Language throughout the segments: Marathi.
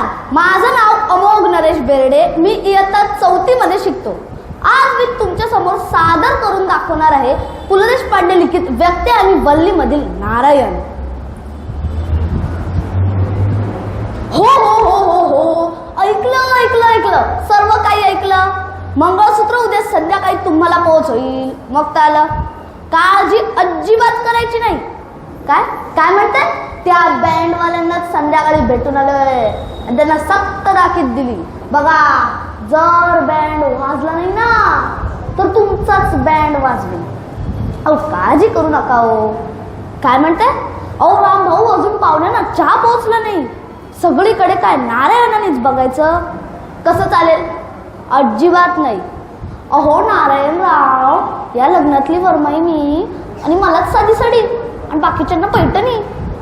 नमस्कार माझं नाव अमोघ नरेश बेर्डे. मी इयत्ता चौथीमध्ये शिकतो. आज मी तुमच्यासमोर सादर करून दाखवणार आहे पु ल देशपांडे लिखित व्यक्ती आणि वल्ली मधील नारायण. हो, हो हो हो हो हो ऐकलं ऐकलं ऐकलं. सर्व काही ऐकलं. मंगळसूत्र उद्या संध्याकाळी तुम्हाला पोहोच होईल मग त्याला काळजी अजिबात करायची नाही. काय? काय म्हणते त्या बँडवाल्यांना संध्याकाळी भेटून आलोय. आणि त्यांना सक्त राखीत दिली. बघा जर बँड वाजला नाही ना तर तुमचाच बँड वाजवेल अहो काळजी करू नका हो. काय म्हणते अहो राम भाऊ अजून पाहुण्यांना चहा पोहोचला नाही. सगळीकडे काय नारायणानेच बघायचं? कसं चालेल? अजिबात नाही. अहो नारायणराव या लग्नातली वरमाई मी आणि मलाच साधी साडी. आणि बाकीच्यांना पैठणी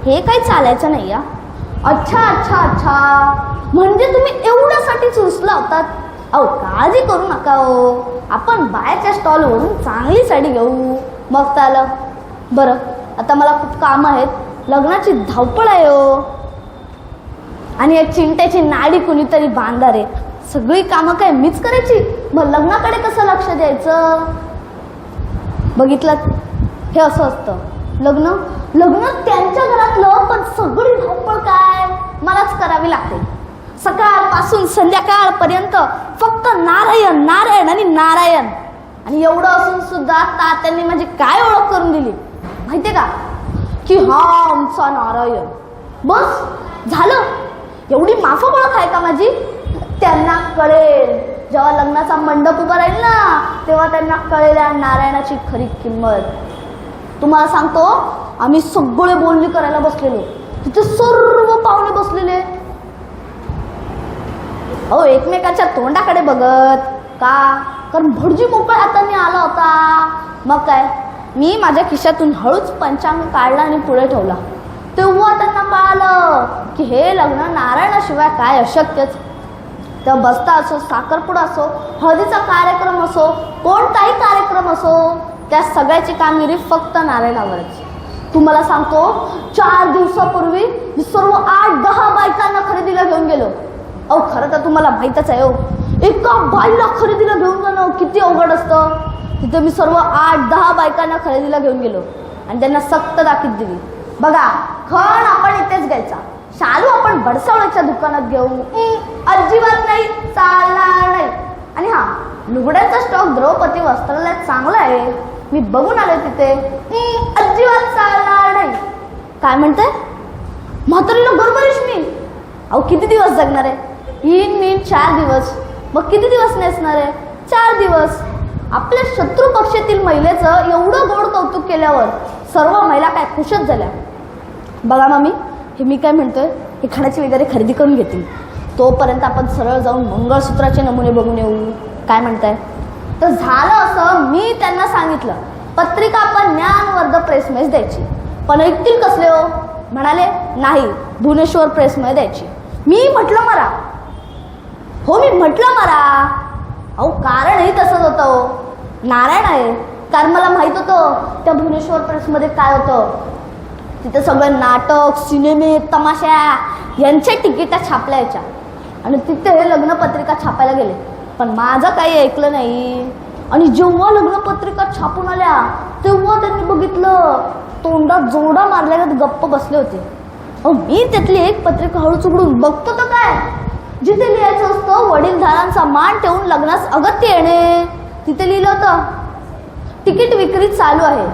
हे काही चालायचं नाही या अच्छा अच्छा अच्छा. म्हणजे तुम्ही एवढ्यासाठी चुसला होतात? अहो काळजी करू नका हो. आपण बाहेरच्या स्टॉलवरून चांगली साडी घेऊ मग चालं बरं आता मला खूप कामं आहेत. लग्नाची धावपळ आहे हो. आणि या चिंट्याची नाडी कुणीतरी बांधा रे सगळी कामं काय मीच करायची? मग लग्नाकडे कसं लक्ष द्यायचं? बघितलं? हे असं असतं. लग्न? लग्न त्यांच्या घरातलं पण सगळी धावपळ काय? मलाच करावी लागते. सकाळपासून संध्याकाळपर्यंत फक्त नारायण नारायण आणि नारायण. आणि एवढं असून सुद्धा तात्यांनी माझी काय ओळख करून दिली? माहितीये का? की हा आमचा नारायण. बस झालं. एवढी माफ ओळख आहे का माझी? त्यांना कळेल. जेव्हा लग्नाचा मंडप उभा राहील ना तेव्हा त्यांना कळेल नारायणाची खरी किंमत. तुम्हाला सांगतो आम्ही सगळे बोलणी करायला बसलेलो. तिथे सर्व पाहुणे बसलेले. अहो एकमेकाच्या तोंडाकडे बघत का? कारण भटजी मोकळ्या हाताने आला होता. मग काय? मी माझ्या खिशातून हळूच पंचांग काढला आणि पुढे ठेवला. तेव्हा त्यांना कळालं की हे लग्न नारायणाशिवाय काय अशक्यच. तर बसता असो साखरपुडा असो हळदीचा कार्यक्रम असो कोणताही कार्यक्रम असो त्या सगळ्याची कामगिरी फक्त नारायणावरच तुम्हाला सांगतो चार दिवसापूर्वी मी सर्व आठ दहा बायकांना खरेदीला घेऊन गेलो. अहो खरं तर तुम्हाला माहीतच आहे हो. एका बाईला खरेदीला घेऊन जाणं किती अवघड असतं. तिथे मी सर्व आठ दहा बायकांना खरेदीला घेऊन गेलो आणि त्यांना सक्त दाखीत दिली. बघा खण आपण इथेच घ्यायचा. शालू आपण बडसावळ्याच्या दुकानात घेऊ अजिबात नाही चालणार नाही. आणि हा लुगड्याचा स्टॉक द्रौपदी वस्त्रालयात चांगला आहे. मी बघून आले तिथे अजिबात चालणार नाही. काय म्हणते म्हातारीला बरोबरीच मी. अहो किती दिवस जगणार आहे? येईन मी चार दिवस. मग किती दिवस नेसणार आहे? चार दिवस. आपल्या शत्रू पक्षातील महिलेचं एवढं गोड कौतुक केल्यावर सर्व महिला काय खुशच झाल्या. बघा मामी हे मी काय म्हणतोय? हे खाण्याची वगैरे खरेदी करून घेतील. तोपर्यंत आपण सरळ जाऊन मंगळसूत्राचे नमुने बघून येऊ. काय म्हणताय? तर झालं असं मी त्यांना सांगितलं. पत्रिका आपण ज्ञानवर्ध प्रेसमध्ये द्यायची. पण ऐकतील कसले हो? म्हणाले नाही भुवनेश्वर प्रेसमध्ये द्यायची. मी म्हटलं मला हो मी म्हटलं मला अहो कारणही तसंच होतं हो. नारायण आहे कारण मला माहीत होतं त्या भुवनेश्वर प्रेसमध्ये काय होतं. तिथं सगळं नाटक सिनेमे तमाशा यांच्या तिकिटा छापल्या याच्या. आणि तिथे हे लग्नपत्रिका छापायला गेले. पण माझं काही ऐकलं नाही. आणि जेव्हा लग्नपत्रिका छापून आल्या तेव्हा त्यांनी बघितलं तोंडात जोडा मारल्यागत गप्प बसले होते. अहो मी त्यातली एक पत्रिका हळूच उघडून बघतो तर काय? जिथे लिहायचं असतं वडीलधारांचा मान ठेवून लग्नास अगत्य येणे. तिथे लिहिलं होतं तिकीट विक्री चालू आहे.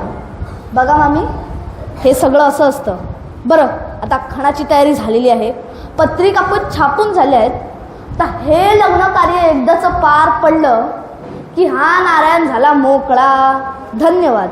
बघा मामी हे सगळं असं असतं. बरं आता खणाची तयारी झालेली आहे. पत्रिका पण छापून झाल्या आहेत. तर हे लग्न कार्य एकदाचं पार पडलं की हा नारायण झाला मोकळा. धन्यवाद.